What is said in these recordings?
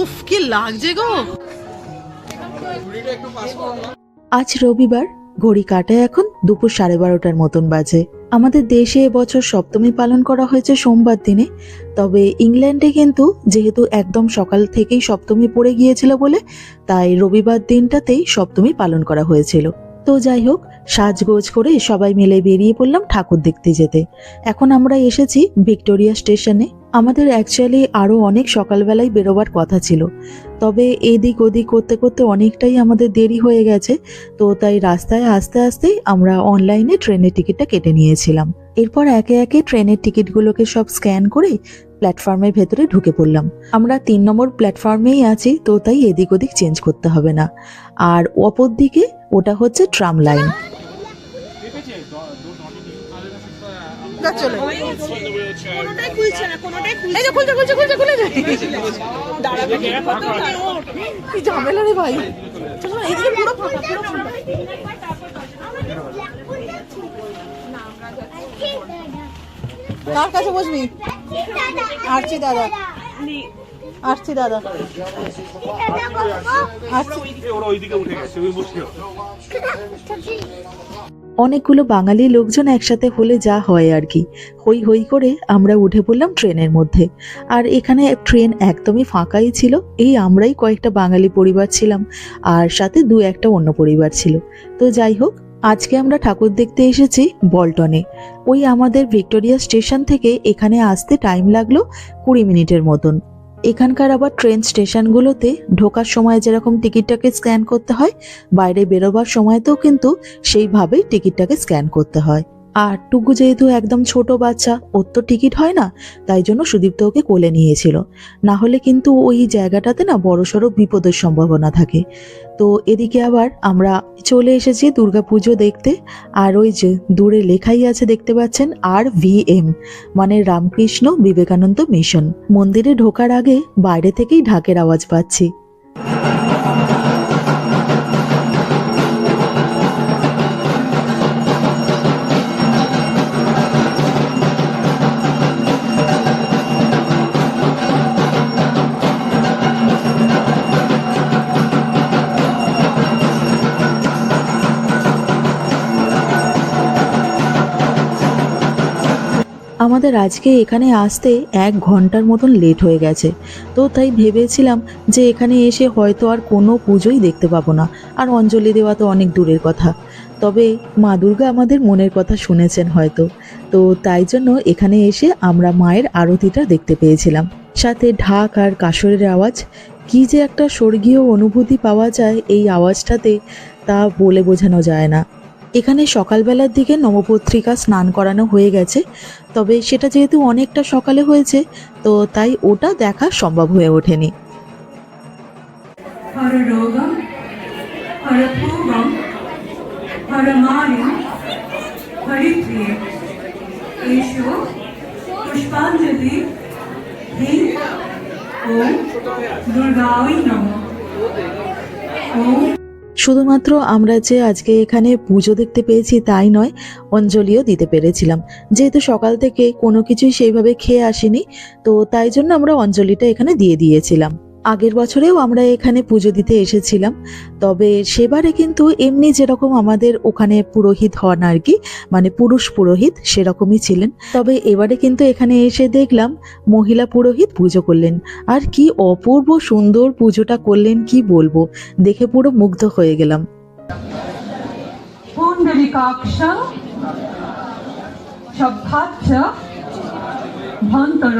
উফ কি লাগছে গো। আজ রবিবার ঘড়ি কাটায় এখন দুপুর সাড়ে বারোটার মতন বাজে। আমাদের দেশে এবছর সপ্তমী পালন করা হয়েছে সোমবার দিনে। তবে ইংল্যান্ডে কিন্তু যেহেতু একদম সকাল থেকেই সপ্তমী পড়ে গিয়েছিল বলে তাই রবিবার দিনটাতেই সপ্তমী পালন করা হয়েছিল। তো যাই হোক সাজগোজ করে সবাই মিলে বেরিয়ে পড়লাম ঠাকুর দেখতে যেতে। এখন আমরা এসেছি ভিক্টোরিয়া স্টেশনে। আমাদের অ্যাকচুয়ালি আরও অনেক সকালবেলায় বেরোবার কথা ছিল। তবে এদিক ওদিক করতে করতে অনেকটাই আমাদের দেরি হয়ে গেছে। তো তাই রাস্তায় আস্তে আস্তেই আমরা অনলাইনে ট্রেনের টিকিটটা কেটে নিয়েছিলাম। এরপর একে একে ট্রেনের টিকিটগুলোকে সব স্ক্যান করে প্ল্যাটফর্মের ভেতরে ঢুকে পড়লাম। আমরা তিন নম্বর প্ল্যাটফর্মেই আছি, তো তাই এদিক ওদিক চেঞ্জ করতে হবে না। আর অপর দিকে ওটা হচ্ছে ট্রাম লাইন। যা চলে। কোনোটাই খুলছে না কোনোটাই খুলছে এই যে খুলছে খুলছে খুলছে খুলে যায় কি ঝামেলা রে ভাই? চলো এইদিকে পুরো ফাঁকা পুরো ফাঁকা। কার কাছে বসবি? আরছি দাদা। আরছি দাদা। আরছি ওরা ওইদিকে উঠে গেছে ওই মুশকিল অনেকগুলো বাঙালি লোকজন একসাথে হলে যা হয় আর কি। হই হই করে আমরা উঠে পড়লাম ট্রেনের মধ্যে। আর এখানে ট্রেন একদমই ফাঁকাই ছিল। এই আমরাই কয়েকটা বাঙালি পরিবার ছিলাম আর সাথে দু একটা অন্য পরিবার ছিল। তো যাই হোক, আজকে আমরা ঠাকুর দেখতে এসেছি বল্টনে। ওই আমাদের ভিক্টোরিয়া স্টেশন থেকে এখানে আসতে টাইম লাগল কুড়ি মিনিটের মতন। এখানকার আবার ট্রেন স্টেশনগুলোতে ঢোকার সময় যেরকম টিকিটটাকে স্ক্যান করতে হয়, বাইরে বেরোবার সময়তেও কিন্তু সেইভাবেই টিকিটটাকে স্ক্যান করতে হয়। আর টুকু যেহেতু একদম ছোট বাচ্চা, ওর তো টিকিট হয় না, তাই জন্য সুদীপ্ত ওকে কোলে নিয়েছিল। না হলে কিন্তু ওই জায়গাটাতে না বড়সড় বিপদের সম্ভাবনা থাকে। তো এদিকে আবার আমরা চলে এসেছি দুর্গাপুজো দেখতে, আর ওই যে দূরে লেখাই আছে দেখতে পাচ্ছেন আর ভি এম মানে রামকৃষ্ণ বিবেকানন্দ মিশন। মন্দিরে ঢোকার আগে বাইরে থেকেই ঢাকের আওয়াজ পাচ্ছি। আমাদের আজকে এখানে আসতে এক ঘণ্টার মতন লেট হয়ে গেছে। তো তাই ভেবেছিলাম যে এখানে এসে হয়তো আর কোনো পুজোই দেখতে পাবো না। আর অঞ্জলি দেওয়া তো অনেক দূরের কথা। তবে মা দুর্গা আমাদের মনের কথা শুনেছেন হয়তো। তো তাই জন্য এখানে এসে আমরা মায়ের আরতিটা দেখতে পেয়েছিলাম। সাথে ঢাক আর কাসরের আওয়াজ। কি যে একটা স্বর্গীয় অনুভূতি পাওয়া যায় এই আওয়াজটাতে তা বলে বোঝানো যায় না। এখানে সকালবেলার দিকে নবপত্রিকা স্নান করানো হয়ে গেছে তবে সেটা যেহেতু অনেকটা সকালে হয়েছে তো তাই ওটা দেখা সম্ভব হয়ে ওঠেনি हर रोगम हर पूगम हर मारिम हरिप्रिय एषु पुष्पाञ्जलि हि ॐ दुर्गायै नमः ॐ শুধুমাত্র আমরা যে আজকে এখানে পুজো দেখতে পেয়েছি তাই নয়, অঞ্জলিও দিতে পেরেছিলাম। যেহেতু সকাল থেকে কোনো কিছুই সেইভাবে খেয়ে আসিনি, তো তাই জন্য আমরা অঞ্জলিটা এখানে দিয়ে দিয়েছিলাম। আগের বছরেও আমরা এখানে পুজো দিতে এসেছিলাম, তবে সেবারে কিন্তু এমনি যেরকম আমাদের ওখানে পুরোহিত হন আর কি মানে পুরুষ পুরোহিত সেরকমই ছিলেন। তবে এবারে কিন্তু এখানে এসে দেখলাম মহিলা পুরোহিত পুজো করলেন। আর কি অপূর্ব সুন্দর পুজোটা করলেন, কি বলব? দেখে পুরো মুগ্ধ হয়ে গেলাম। ভন্তর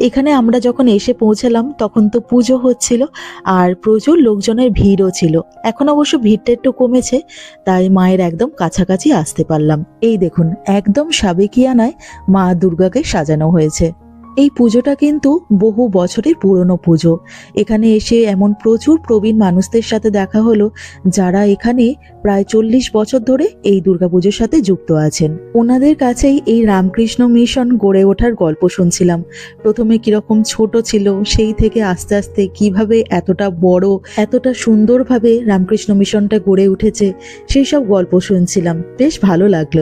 এখানে আমরা যখন এসে পৌঁছালাম, তখন তো পুজো হচ্ছিল আর প্রচুর লোকজনের ভিড়ও ছিল। এখন অবশ্য ভিড়টা একটু কমেছে, তাই মায়ের একদম কাছাকাছি আসতে পারলাম। এই দেখুন, একদম সাবেকিয়ানায় মা দুর্গাকে সাজানো হয়েছে। এই পুজোটা কিন্তু বহু বছরের পুরনো পুজো। এখানে এসে এমন প্রচুর প্রবীণ মানুষদের সাথে দেখা হলো, যারা এখানে প্রায় চল্লিশ বছর ধরে এই দুর্গাপুজোর সাথে যুক্ত আছেন। ওনাদের কাছেই এই রামকৃষ্ণ মিশন গড়ে ওঠার গল্প শুনছিলাম। প্রথমে কীরকম ছোট ছিল, সেই থেকে আস্তে আস্তে কীভাবে এতটা বড়, এতটা সুন্দরভাবে রামকৃষ্ণ মিশনটা গড়ে উঠেছে, সেই সব গল্প শুনছিলাম। বেশ ভালো লাগল।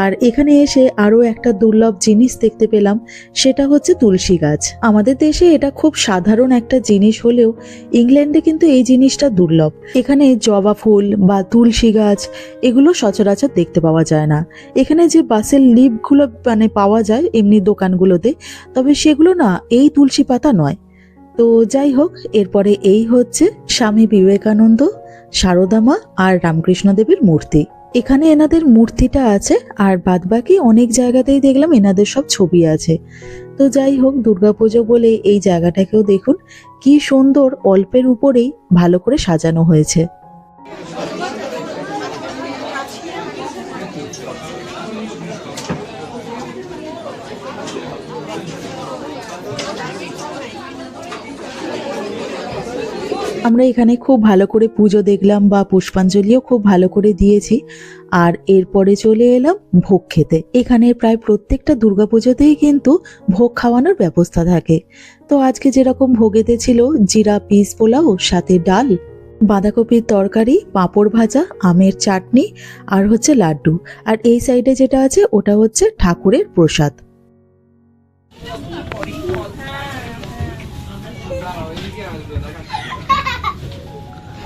আর এখানে এসে আরও একটা দুর্লভ জিনিস দেখতে পেলাম, সেটা হচ্ছে তুলসী গাছ। আমাদের দেশে এটা খুব সাধারণ একটা জিনিস হলেও ইংল্যান্ডে কিন্তু এই জিনিসটা দুর্লভ। এখানে জবা ফুল বা তুলসী গাছ, এগুলো সচরাচর দেখতে পাওয়া যায় না। এখানে যে বাসের লিভগুলো মানে পাওয়া যায় এমনি দোকানগুলোতে, তবে সেগুলো না এই তুলসী পাতা নয়। তো যাই হোক, এরপরে এই হচ্ছে স্বামী বিবেকানন্দ সারদামা আর রামকৃষ্ণদেবের মূর্তি। এখানে এনাদের মূর্তিটা আছে, আর বাদবাকি অনেক জায়গাতেই দেখলাম এনাদের সব ছবি আছে। তো যাই হোক, দুর্গাপুজো বলে এই জায়গাটাকেও দেখুন, কি সুন্দর অল্পের উপরেই ভালো করে সাজানো হয়েছে। আমরা এখানে খুব ভালো করে পুজো দেখলাম বা পুষ্পাঞ্জলিও খুব ভালো করে দিয়েছি। আর এরপরে চলে এলাম ভোগ খেতে। এখানে প্রায় প্রত্যেকটা দুর্গাপুজোতেই কিন্তু ভোগ খাওয়ানোর ব্যবস্থা থাকে। তো আজকে যেরকম ভোগেতে ছিল জিরা, পিস, পোলাও, সাথে ডাল, বাঁধাকপির তরকারি, পাঁপড় ভাজা, আমের চাটনি আর হচ্ছে লাড্ডু। আর এই সাইডে যেটা আছে ওটা হচ্ছে ঠাকুরের প্রসাদ।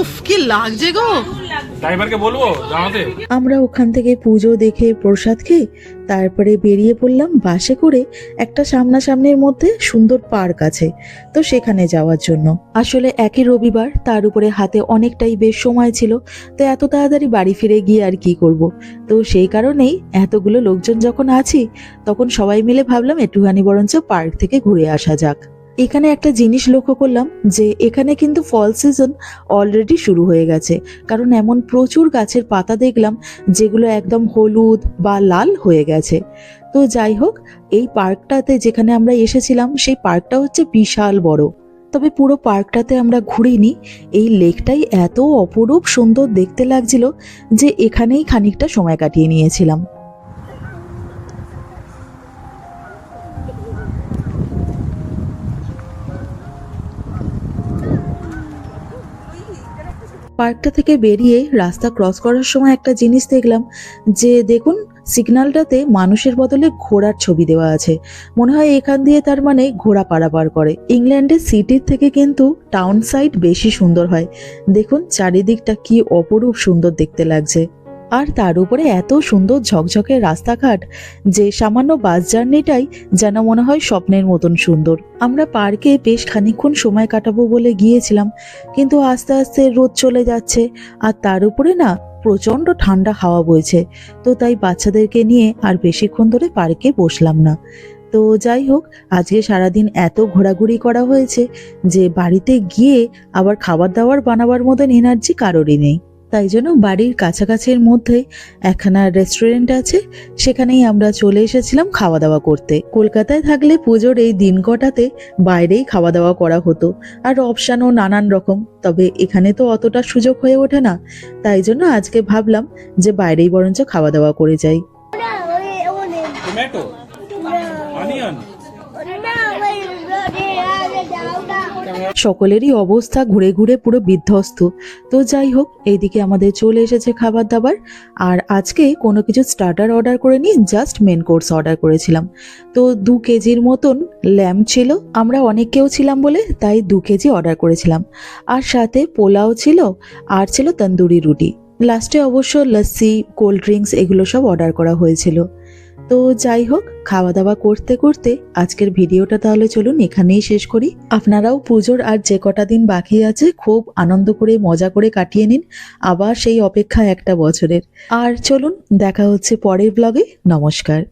উফ কি লাগছে গো। ড্রাইভারকে বলব জানাতে? আমরা ওখান থেকে পুজো দেখে প্রসাদ খেয়ে তারপরে বেরিয়ে পড়লাম বাসে করে একটা সামনাসামনির মধ্যে সুন্দর পার্ক আছে তো সেখানে যাওয়ার জন্য। আসলে একই রবিবার তার উপরে হাতে অনেকটাই বেশ সময় ছিল তো এত তাড়াতাড়ি বাড়ি ফিরে গিয়ে আর কি করব? তো সেই কারণেই এতগুলো লোকজন যখন আছি তখন সবাই মিলে ভাবলাম একটুখানি বরঞ্চ পার্ক থেকে ঘুরে আসা যাক। এখানে একটা জিনিস লক্ষ্য করলাম যে এখানে কিন্তু ফল সিজন অলরেডি শুরু হয়ে গেছে। কারণ এমন প্রচুর গাছের পাতা দেখলাম যেগুলো একদম হলুদ বা লাল হয়ে গেছে। তো যাই হোক, এই পার্কটাতে যেখানে আমরা এসেছিলাম, সেই পার্কটা হচ্ছে বিশাল বড়। তবে পুরো পার্কটাতে আমরা ঘুরিনি। এই লেকটাই এত অপরূপ সুন্দর দেখতে লাগছিল যে এখানেই খানিকটা সময় কাটিয়ে নিয়েছিলাম। পার্কটা থেকে বেরিয়ে রাস্তা ক্রস করার সময় একটা জিনিস দেখলাম যে, দেখুন সিগন্যালটাতে মানুষের বদলে ঘোড়ার ছবি দেওয়া আছে। মনে হয় এখান দিয়ে তার মানে ঘোড়া পারাপার করে। ইংল্যান্ডের সিটির থেকে কিন্তু টাউন সাইড বেশি সুন্দর হয়। দেখুন, চারিদিকটা কি অপরূপ সুন্দর দেখতে লাগছে। আর তার উপরে এত সুন্দর ঝকঝকে রাস্তাঘাট যে সামান্য বাস জার্নিটাই যেন মনে হয় স্বপ্নের মতন সুন্দর। আমরা পার্কে বেশ খানিকক্ষণ সময় কাটাবো বলে গিয়েছিলাম, কিন্তু আস্তে আস্তে রোদ চলে যাচ্ছে আর তার উপরে না প্রচণ্ড ঠান্ডা হাওয়া বইছে, তো তাই বাচ্চাদেরকে নিয়ে আর বেশিক্ষণ ধরে পার্কে বসলাম না। তো যাই হোক, আজকে সারাদিন এত ঘোরাঘুরি করা হয়েছে যে বাড়িতে গিয়ে আবার খাবার দাবার বানাবার মতন এনার্জি কারোরই নেই। তাই জন্য বাড়ির কাছাকাছির মধ্যে একখানা রেস্টুরেন্ট আছে সেখানেই আমরা চলে এসেছিলাম খাওয়া দাওয়া করতে। কলকাতায় থাকলে পুজোর এই দিন কটাতে বাইরেই খাওয়া দাওয়া করা হতো। আর অপশানও নানান রকম তবে এখানে তো অতটা সুযোগ হয়ে ওঠে না। তাই জন্য আজকে ভাবলাম যে বাইরেই বরঞ্চ খাওয়া দাওয়া করে যাই। টমেটো সকলেরই অবস্থা ঘুরে ঘুরে পুরো বিধ্বস্ত। তো যাই হোক, এইদিকে আমাদের চলে এসেছে খাবার দাবার আর আজকে কোনো কিছু স্টার্টার অর্ডার করে নিই জাস্ট মেন কোর্স অর্ডার করেছিলাম। তো দু কেজির মতন ল্যাম ছিল, আমরা অনেক কেউ ছিলাম বলে তাই দু কেজি অর্ডার করেছিলাম। আর সাথে পোলাও ছিল, আর ছিল তন্দুরি রুটি। লাস্টে অবশ্য লস্যি কোল্ড ড্রিঙ্কস এগুলো সব অর্ডার করা হয়েছিল। তো যাই হোক খাওয়া দাওয়া করতে করতে আজকের ভিডিওটা তাহলে চলুন এখানেই শেষ করি। আপনারাও পুজোর আর যে কটা দিন বাকি আছে খুব আনন্দ করে, মজা করে কাটিয়ে নিন। আবার সেই অপেক্ষা একটা বছরের। আর চলুন, দেখা হচ্ছে পরের ব্লগে নমস্কার।